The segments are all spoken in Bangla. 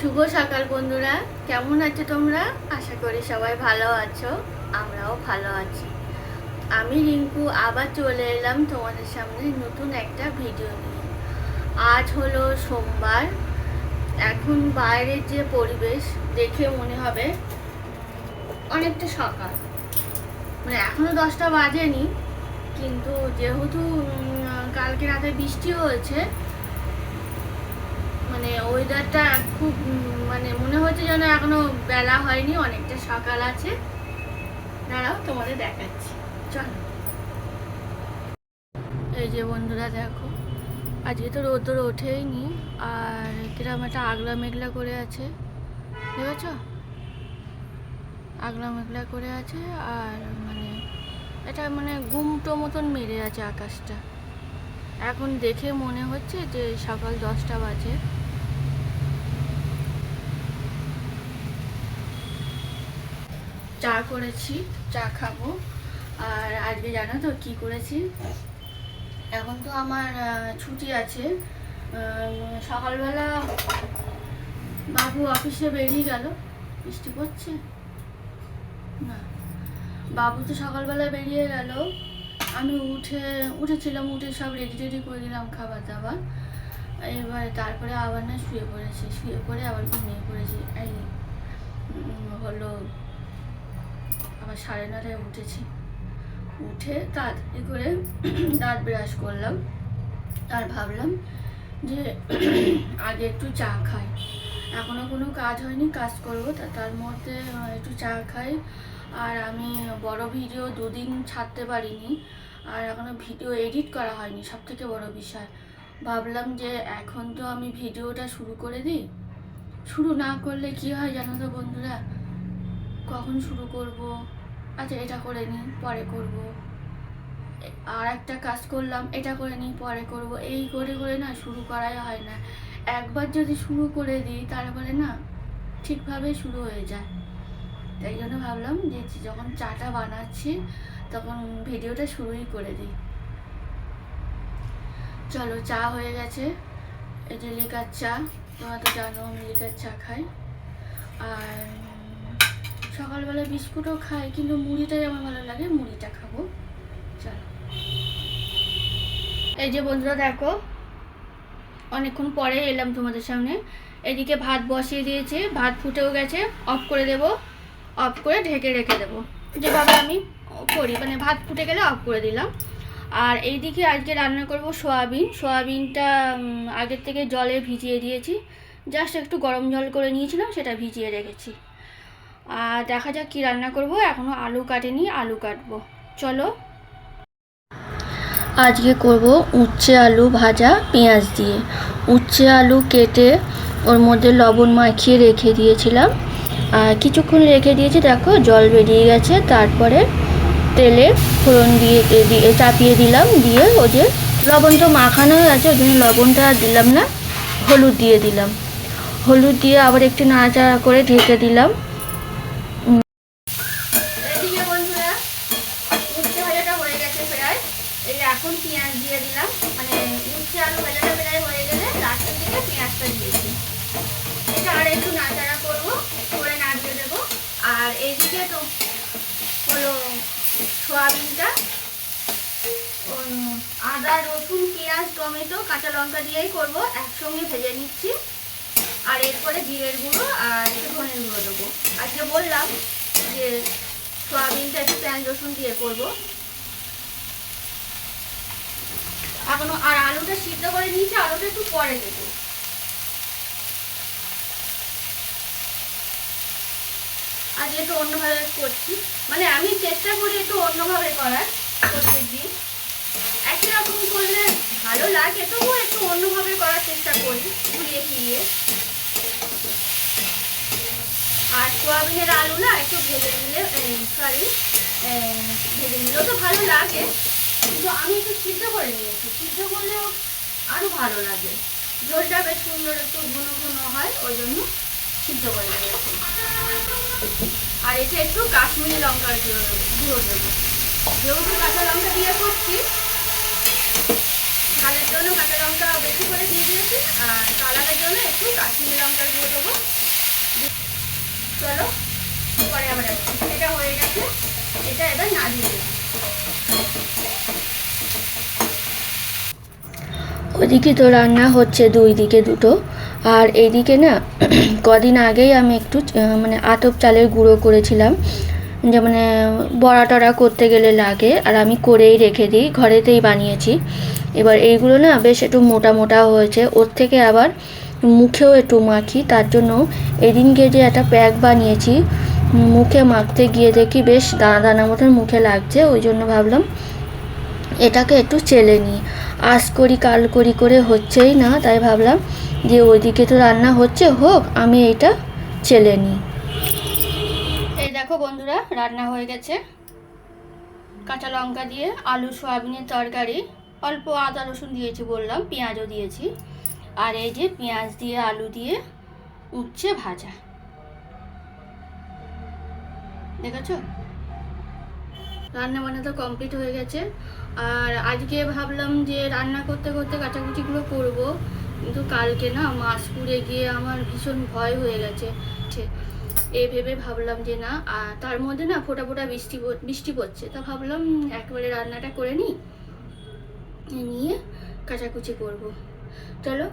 শুভ সকাল বন্ধুরা। কেমন আছো তোমরা? আশা করি সবাই ভালো আছো, আমরাও ভালো আছি। আমি রিঙ্কু, আবার চলে এলাম তোমাদের সামনে নতুন একটা ভিডিও নিয়ে। আজ হলো সোমবার। এখন বাইরের যে পরিবেশ, দেখে মনে হবে অনেকটা সকাল। মানে এখনও দশটা বাজেনি, কিন্তু যেহেতু কালকে রাতে বৃষ্টি হয়েছে মানে ওয়েদারটা খুব মানে মনে হচ্ছে যেন এখনও বেলা হয়নি, অনেকটা সকাল আছে। দাঁড়াও, তোমাদের দেখাচ্ছি। চলো। এই যে বন্ধুরা, দেখো, আজকে তো রোদ্দুর ওঠেইনি, আর কিরম একটা আগলা মেঘলা করে আছে, দেখেছ? আগলা মেঘলা করে আছে, আর মানে এটা মানে গুমটো মতন মেরে আছে আকাশটা। এখন দেখে মনে হচ্ছে যে সকাল দশটা বাজে। চা করেছি, চা খাব। আর আজকে জানো তো কি করেছি? এখন তো আমার ছুটি আছে। সকালবেলা বাবু অফিসে বেরিয়ে গেল। বৃষ্টি পড়ছে? না। বাবু তো সকালবেলা বেরিয়ে গেল। আমি উঠে, উঠেছিলাম, উঠে সব রেডি টেডি করে দিলাম খাবার দাবার। এবার তারপরে আবার না শুয়ে পড়েছি, শুয়ে পড়ে আবার ঘুমিয়ে পড়েছি। এই হলো আবার সাড়ে নটায় উঠেছি। উঠে তাড়াতাড়ি করে দাঁত ব্রাশ করলাম। আর ভাবলাম যে আগে একটু চা খাই। এখনও কোনো কাজ হয়নি, কাজ করব। তা তার মধ্যে একটু চা খাই। আর আমি বড় ভিডিও দুদিন ছাড়তে পারিনি। আর এখনও ভিডিও এডিট করা হয়নি সব থেকে বড় বিষয়। ভাবলাম যে এখন তো আমি ভিডিওটা শুরু করে দিই। শুরু না করলে কি হয় জানো তো বন্ধুরা? কখন শুরু করব? আচ্ছা এটা করে নিই, পরে করব। আর একটা কাজ করলাম, এটা করে নিই, পরে করব। এই করে করে না শুরু করাই হয় না। একবার যদি শুরু করে দিই তারপরে না ঠিকভাবে শুরু হয়ে যায়। তাই জন্য ভাবলাম যে যখন চাটা বানাচ্ছি, তখন ভিডিওটা শুরুই করে দিই। চলো, চা হয়ে গেছে। এই যে লিকার চা, তোমরা তো জানো আমি লিকার চা খাই। আর সকালবেলা বিস্কুটও খাই, কিন্তু মুড়িটাই আমার ভালো লাগে, মুড়িটা খাব। চলো। এই যে বন্ধুরা, দেখো অনেকক্ষণ পরে এলাম তোমাদের সামনে। এদিকে ভাত বসিয়ে দিয়েছে, ভাত ফুটেও গেছে। অফ করে দেব, অফ করে ঢেকে রেখে দেবো। যেভাবে আমি করি মানে ভাত ফুটে গেলে অফ করে দিলাম। আর এইদিকে আজকে রান্না করব সোয়াবিন। সোয়াবিনটা আগের থেকে জলে ভিজিয়ে দিয়েছি। জাস্ট একটু গরম জল করে নিয়েছিলাম, সেটা ভিজিয়ে রেখেছি। আর দেখা যাক কী রান্না করব। এখনও আলু কাটেনি, আলু কাটবো। চলো আজকে করব উচ্ছে আলু ভাজা পেঁয়াজ দিয়ে। উচ্ছে আলু কেটে ওর মধ্যে লবণ মাখিয়ে রেখে দিয়েছিলাম। আর কিছুক্ষণ রেখে দিয়েছি, দেখো জল বেরিয়ে গেছে। তারপরে তেলে ফোড়ন দিয়ে চাপিয়ে দিলাম। দিয়ে ও যে লবণ তো মাখানো আছে, ওই জন্য লবণটা আর দিলাম না, হলুদ দিয়ে দিলাম। হলুদ দিয়ে আবার একটু নাড়াচাড়া করে ঢেকে দিলাম এদিকে বন্ধুরা উচ্ছে ভাজাটা হয়ে গেছে প্রায় এই এখন পেঁয়াজ দিয়ে দিলাম। মানে উচ্ছে আলু ভাজাটা প্রায় হয়ে গেলে লাস্টের দিকে পেঁয়াজটা দিয়েছি। এটা আর একটু নাড়াচাড়া করব, করে নাড়িয়ে দেবো। আর এইদিকে তো হলো সোয়াবিনটা আদা, রসুন, পেঁয়াজ, টমেটো, কাঁচা লঙ্কা দিয়েই করব। একসঙ্গে ভেজে নিচ্ছি। আর এরপরে জিরের গুঁড়ো আর একটু ধনের গুঁড়ো দেবো। আজকে বললাম যে সোয়াবিনটা একটু পেঁয়াজ, রসুন দিয়ে করব। এখনও আর আলুটা সিদ্ধ করে নিয়েছি, আলুটা একটু পরে দেবো। আজ একটু অন্যভাবে করছি মানে আমি চেষ্টা করি একটু অন্যভাবে করার প্রত্যেক দিন একই রকম করলে ভালো লাগে, তবুও একটু অন্যভাবে করার চেষ্টা করি, ঘুরিয়ে ফিরিয়ে। আর সোয়াবিনের আলু না, একটু ভেজে নিলে সরি ভেজে নিলেও তো ভালো লাগে। কিন্তু আমি একটু সিদ্ধ করে নিয়েছি। সিদ্ধ করলেও আরও ভালো লাগে। ঝোলটা বেশ সুন্দর একটু ঘন ঘন হয়, ওই জন্য সিদ্ধ করে নিয়েছি। আর এটা একটু কাশ্মীরি লঙ্কার গুঁড়ো গুঁড়ো দেবো। যেহেতু কাঁচা লঙ্কা দিয়ে করছি, ঝালের জন্য কাঁচা লঙ্কা বেশি করে দিয়ে দিয়েছি, আর কালারের জন্য একটু কাশ্মীরি লঙ্কার গুঁড়ো দেবো। চলো পরে আবার এটা হয়ে গেছে। এটা এবার নাড়িয়ে দেবো ওদিকে তো রান্না হচ্ছে দুই দিকে দুটো। আর এইদিকে না, কদিন আগেই আমি একটু মানে আতপ চালের গুঁড়ো করেছিলাম। যে মানে বড়া টড়া করতে গেলে লাগে, আর আমি করেই রেখে দিই, ঘরেতেই বানিয়েছি। এবার এইগুলো না বেশ একটু মোটা মোটা হয়েছে, ওর থেকে আবার মুখেও একটু মাখি, তার জন্য এদিনকে যে একটা প্যাক বানিয়েছি মুখে মাখতে গিয়ে দেখি বেশ দানা দানা মতন মুখে লাগছে, ওই জন্য ভাবলাম এটাকে একটু চেলে নিই। আজ করি, কাল করি করে হচ্ছেই না, তাই ভাবলাম যে ওইদিকে তো রান্না হচ্ছে, হোক, আমি এটা চেলে নিই। এই দেখো বন্ধুরা, রান্না হয়ে গেছে। কাঁচা লঙ্কা দিয়ে আলু, সোয়াবিনের তরকারি, অল্প আদা, রসুন দিয়েছি বললাম, পেঁয়াজও দিয়েছি। আর এই যে পেঁয়াজ দিয়ে, আলু দিয়ে উচ্ছে ভাজা। দেখেছ রান্না বান্না তো কমপ্লিট হয়ে গেছে। আর আজকে ভাবলাম যে রান্না করতে করতে কাচাকুচিগুলো করব। কিন্তু কালকে না মাছ পুড়ে গিয়ে আমার ভীষণ ভয় হয়ে গেছে। এই ভেবে ভাবলাম যে না, আর তার মধ্যে না ফোটা ফোটা বৃষ্টি বৃষ্টি পড়ছে। তা ভাবলাম একবারে রান্নাটা করে নিই, নিয়ে কাচাকুচি করব। চলো,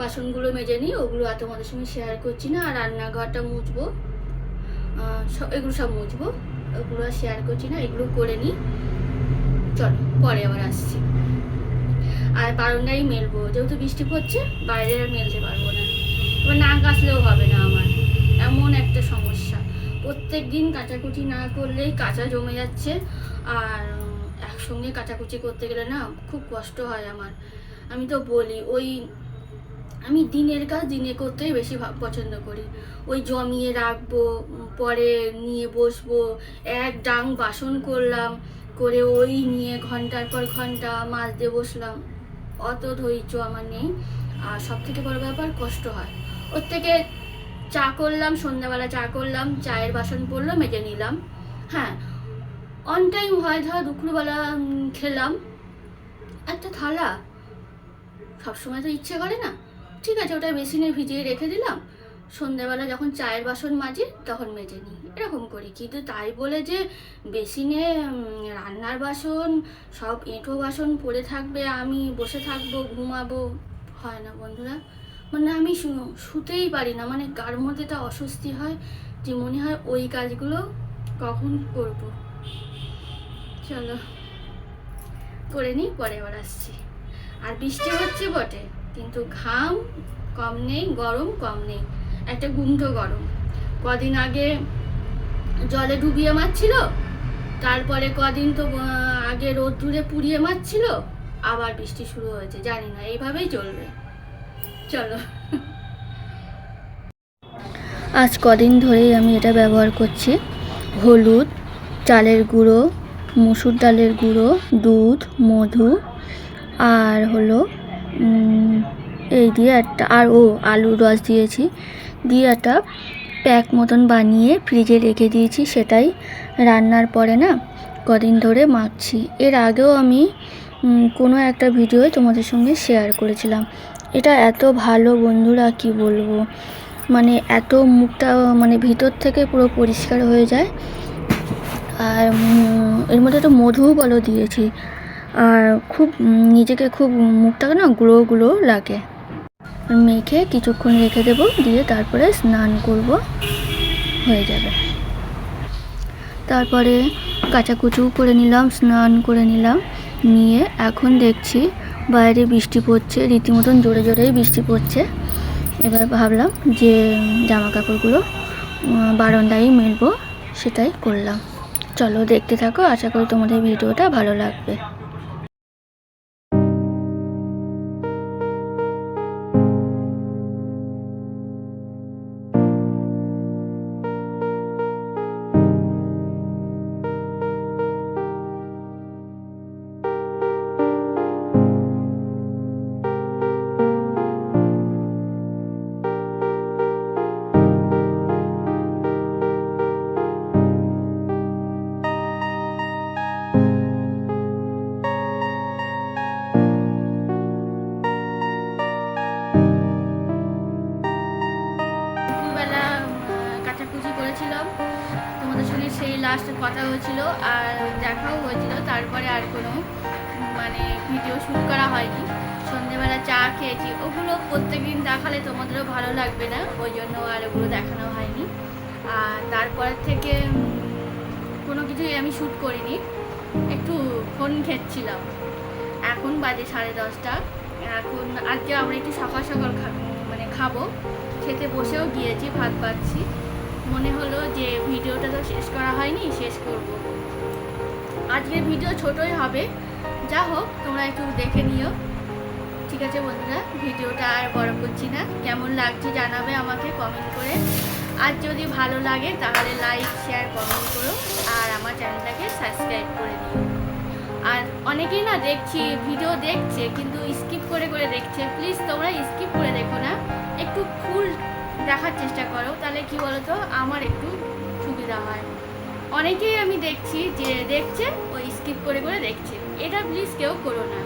বাসনগুলো মেজে নিই, ওগুলো আর তোমাদের সঙ্গে শেয়ার করছি না। আর রান্নাঘরটা মুছবো। এগুলো সব মুছবো। ওগুলো শেয়ার করছি না, এগুলো করে নিই। চলো, পরে আবার আসছি। আর বারান্দায় মেলবো। যেহেতু বৃষ্টি পড়ছে, বাইরে আর মেলতে পারব না। এবার না কাচলেও হবে না আমার। এমন একটা সমস্যা। প্রত্যেক দিন কাচাকুচি না করলেই কাঁচা জমে যাচ্ছে। আর একসঙ্গে কাচাকুচি করতে গেলে না খুব কষ্ট হয় আমার। আমি তো বলি, ওই আমি দিনের কাজ দিনে করতেই বেশি পছন্দ করি। ওই জমিয়ে রাখব, পরে নিয়ে বসবো, এক ডাং বাসন করলাম, করে ওই নিয়ে ঘণ্টার পর ঘণ্টা মাছ দিয়ে বসলাম। অত ধৈর্য আমার নেই। আর সব থেকে বড় ব্যাপার, কষ্ট হয়। ওর থেকে চা করলাম, সন্ধ্যাবেলা চা করলাম, চায়ের বাসন পড়ল, মেজে নিলাম। হ্যাঁ অন টাইম হয়, ধর দুপুরবেলা খেলাম। একটা থালা। সবসময় তো ইচ্ছে করে না। ঠিক আছে ওটা মেশিনে ভিজিয়ে রেখে দিলাম। সন্ধ্যাবেলা যখন চায়ের বাসন মাজি, তখন মেজে নিই। এরকম করি। কিন্তু তাই বলে যে বেসিনে রান্নার বাসন, সব এঁঠো বাসন পড়ে থাকবে, আমি বসে থাকব, ঘুমাবো, হয় না বন্ধুরা? মানে আমি শুতেই পারি না। মানে গার মধ্যে একটা অস্বস্তি হয় যে মনে হয় ওই কাজগুলো কখন করব। চলো, করে নিই, পরে আবার আসছি। আর বৃষ্টি হচ্ছে বটে? কিন্তু ঘাম কম নেই, গরম কম নেই, একটা গুমটো গরম। কদিন আগে জলে ডুবিয়ে মারছিল, তারপরে কদিন তো আগে রোদ্দুরে পুড়িয়ে মারছিল, আবার বৃষ্টি শুরু হয়েছে, জানি না, এইভাবেই চলবে। চলো। আজ কদিন ধরেই আমি এটা ব্যবহার করছি। হলুদ, চালের গুঁড়ো, মুসুর ডালের গুঁড়ো, দুধ, মধু, আর হলো এই দিয়ে একটা, আর ও আলুর রস দিয়েছি। দিয়ে একটা প্যাক মতন বানিয়ে ফ্রিজে রেখে দিয়েছি, সেটাই রান্নার পরে না কদিন ধরে মাখছি। এর আগেও আমি কোনো একটা ভিডিওয় তোমাদের সঙ্গে শেয়ার করেছিলাম। এটা এত ভালো বন্ধুরা, কি বলব? মানে এত মুখটা মানে ভিতর থেকে পুরো পরিষ্কার হয়ে যায়। আর এর মধ্যে তো মধুও বলো দিয়েছি। আর খুব নিজেকে খুব মুখটাকে না গ্লো গ্লো লাগে। মেখে কিছুক্ষণ রেখে দেবো, দিয়ে তারপরে স্নান করব, হয়ে যাবে। তারপরে কাচাকুচু করে নিলাম, স্নান করে নিলাম, নিয়ে এখন দেখছি বাইরে বৃষ্টি পড়ছে, রীতিমতন জোরে জোরেই বৃষ্টি পড়ছে। এবার ভাবলাম যে জামা কাপড়গুলো বারান্দায় মেলবো, সেটাই করলাম। চলো দেখতে থাকো, আশা করি তোমাদের ভিডিওটা ভালো লাগবে। লাস্ট কথা হয়েছিল আর দেখাও হয়েছিল, তারপরে আর কোনো মানে ভিডিও শ্যুট করা হয়নি। সন্ধেবেলা চা খেয়েছি, ওগুলো প্রত্যেকদিন দেখালে তোমাদেরও ভালো লাগবে না, ওই জন্য আর ওগুলো দেখানো হয়নি। আর তারপর থেকে কোনো কিছুই আমি শ্যুট করিনি, একটু ফোন খেচ্ছিলাম এখন বাজে সাড়ে দশটা, এখন আজকে আমরা একটু সকাল সকাল মানে খাব, খেতে বসেও গিয়েছি, ভাত পাচ্ছি মনে হলো যে ভিডিওটা তো শেষ করা হয়নি, শেষ করব। আজকের ভিডিও ছোটই হবে। যা হোক, তোমরা একটু দেখে নিও। ঠিক আছে বন্ধুরা, ভিডিওটা আর বড় করছি না। কেমন লাগছে জানাবে আমাকে কমেন্ট করে। আর যদি ভালো লাগে, তাহলে লাইক শেয়ার কমেন্ট করো। আর আমার চ্যানেলটাকে সাবস্ক্রাইব করে দিও। আর অনেকেই না দেখছি, ভিডিও দেখছে, কিন্তু স্কিপ করে করে দেখছে। প্লিজ তোমরা স্কিপ করে দেখো না। একটু ফুল দেখার চেষ্টা করো, তাহলে কি বলো তো আমার একটু সুবিধা হয়। অনেকেই আমি দেখছি যে দেখছে, ওই স্কিপ করে করে দেখছে। এটা প্লিজ কেউ করো না।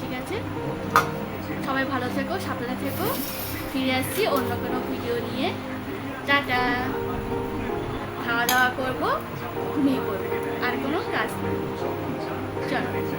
ঠিক আছে? সবাই ভালো থেকো, সাবধানে থেকো। ফিরে আসছি অন্য কোনো ভিডিও নিয়ে। টাটা। খাওয়া দাওয়া করব, ঘুমিয়ে পড়ব। আর কোনো কাজ নেই। চলো।